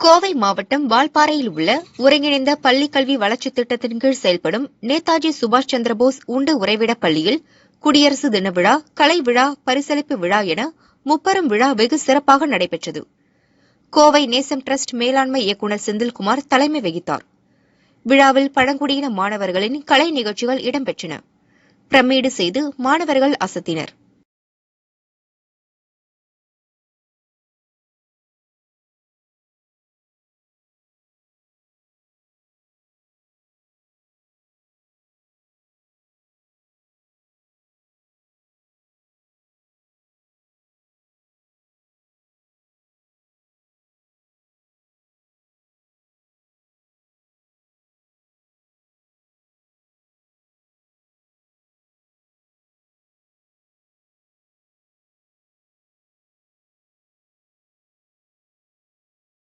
கோவை மாவட்டம் வால்பாறையில் உள்ள ஒருங்கிணைந்த பள்ளிக்கல்வி வளர்ச்சித் திட்டத்தின் கீழ் செயல்படும் நேதாஜி சுபாஷ் சந்திரபோஸ் உண்டு உறைவிட பள்ளியில் குடியரசு தின விழா கலை விழா பரிசளிப்பு விழா என முப்பெரும் விழா வெகு சிறப்பாக நடைபெற்றது. கோவை நேசம் டிரஸ்ட் மேலாண்மை இயக்குநர் செந்தில்குமார் தலைமை வகித்தார். விழாவில் பழங்குடியின மாணவர்களின் கலை நிகழ்ச்சிகள் இடம்பெற்றன. பிரமீடு செய்து மாணவர்கள் அசத்தினர்.